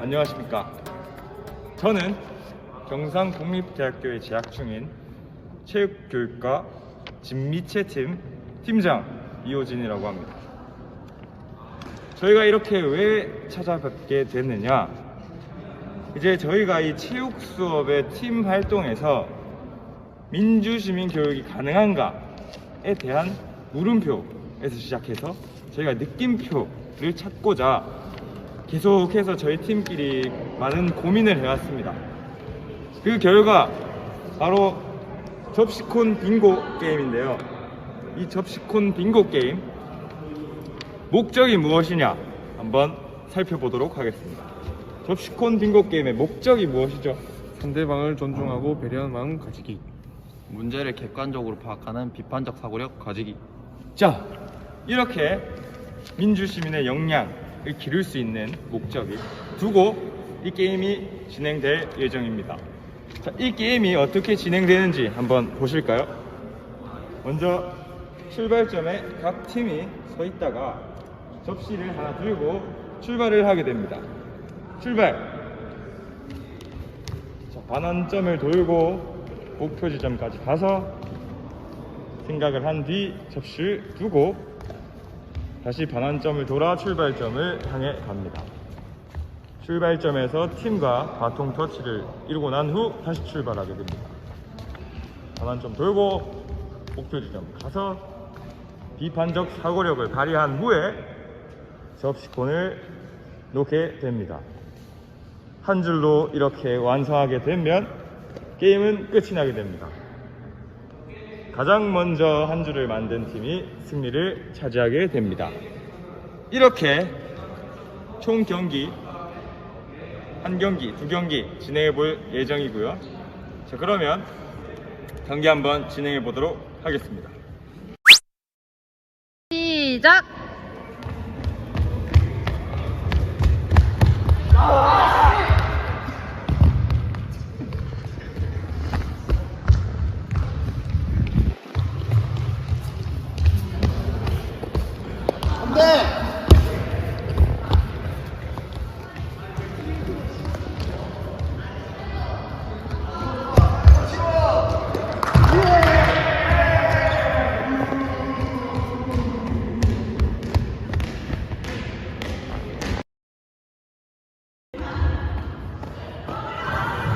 안녕하십니까. 저는 경상국립대학교에 재학 중인 체육교육과 진미체 팀 팀장 이호진이라고 합니다. 저희가 이렇게 왜 찾아뵙게 됐느냐? 이제 저희가 이 체육 수업의 팀 활동에서 민주시민 교육이 가능한가에 대한 물음표에서 시작해서 저희가 느낌표 를 찾고자 계속해서 저희 팀끼리 많은 고민을 해왔습니다. 그 결과 바로 접시콘 빙고 게임인데요. 이 접시콘 빙고 게임 목적이 무엇이냐 한번 살펴보도록 하겠습니다. 접시콘 빙고 게임의 목적이 무엇이죠? 상대방을 존중하고 배려하는 마음 가지기. 문제를 객관적으로 파악하는 비판적 사고력 가지기. 자, 이렇게 민주시민의 역량을 기를 수 있는 목적이 두고 이 게임이 진행될 예정입니다. 자, 이 게임이 어떻게 진행되는지 한번 보실까요? 먼저 출발점에 각 팀이 서 있다가 접시를 하나 들고 출발을 하게 됩니다. 출발! 자, 반환점을 돌고 목표 지점까지 가서 생각을 한 뒤 접시를 두고 다시 반환점을 돌아 출발점을 향해 갑니다. 출발점에서 팀과 바통 터치를 이루고 난 후 다시 출발하게 됩니다. 반환점 돌고 목표 지점 가서 비판적 사고력을 발휘한 후에 접시콘을 놓게 됩니다. 한 줄로 이렇게 완성하게 되면 게임은 끝이 나게 됩니다. 가장 먼저 한 줄을 만든 팀이 승리를 차지하게 됩니다. 이렇게 총 경기 한 경기, 두 경기 진행해 볼 예정이고요. 자, 그러면 경기 한번 진행해 보도록 하겠습니다.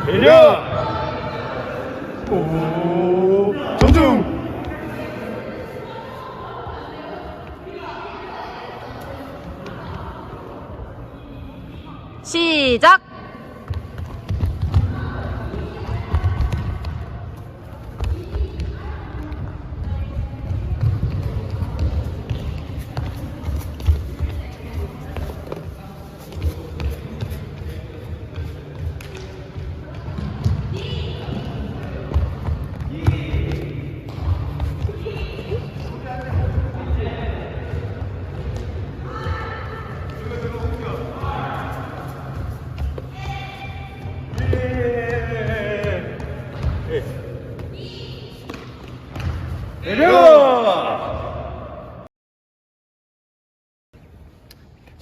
배려! 오, 존중! 시작!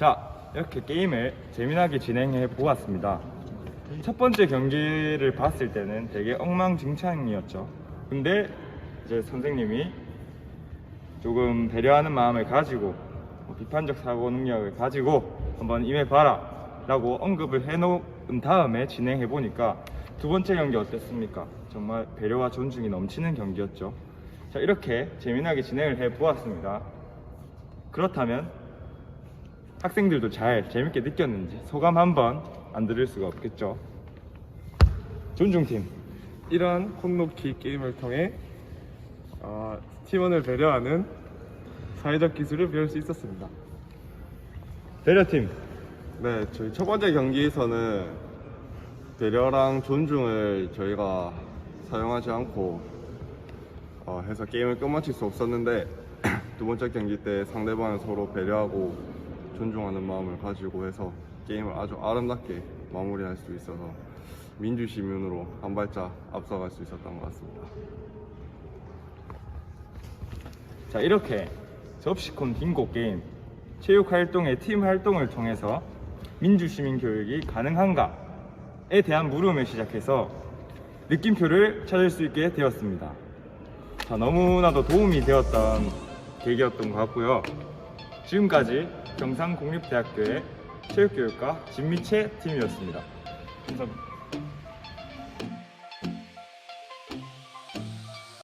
자, 이렇게 게임을 재미나게 진행해 보았습니다. 첫 번째 경기를 봤을 때는 되게 엉망진창이었죠. 근데 이제 선생님이 조금 배려하는 마음을 가지고 뭐 비판적 사고 능력을 가지고 한번 임해봐라 라고 언급을 해놓은 다음에 진행해 보니까 두 번째 경기 어땠습니까? 정말 배려와 존중이 넘치는 경기였죠. 자 이렇게 재미나게 진행을 해 보았습니다. 그렇다면 학생들도 잘 재밌게 느꼈는지 소감 한번 안 들을 수가 없겠죠. 존중팀 이러한 콘놓기 게임을 통해 어, 팀원을 배려하는 사회적 기술을 배울 수 있었습니다. 배려팀 네, 저희 첫 번째 경기에서는 배려랑 존중을 저희가 사용하지 않고 어, 해서 게임을 끝마칠 수 없었는데 두 번째 경기 때 상대방을 서로 배려하고 존중하는 마음을 가지고 해서 게임을 아주 아름답게 마무리할 수 있어서 민주 시민으로 한 발짝 앞서갈 수 있었던 것 같습니다. 자 이렇게 접시콘 빙고 게임 체육 활동의 팀 활동을 통해서 민주 시민 교육이 가능한가에 대한 물음을 시작해서 느낌표를 찾을 수 있게 되었습니다. 자, 너무나도 도움이 되었던 계기였던 것 같고요. 지금까지 경상국립대학교의 체육교육과 진미채 팀이었습니다. 감사합니다.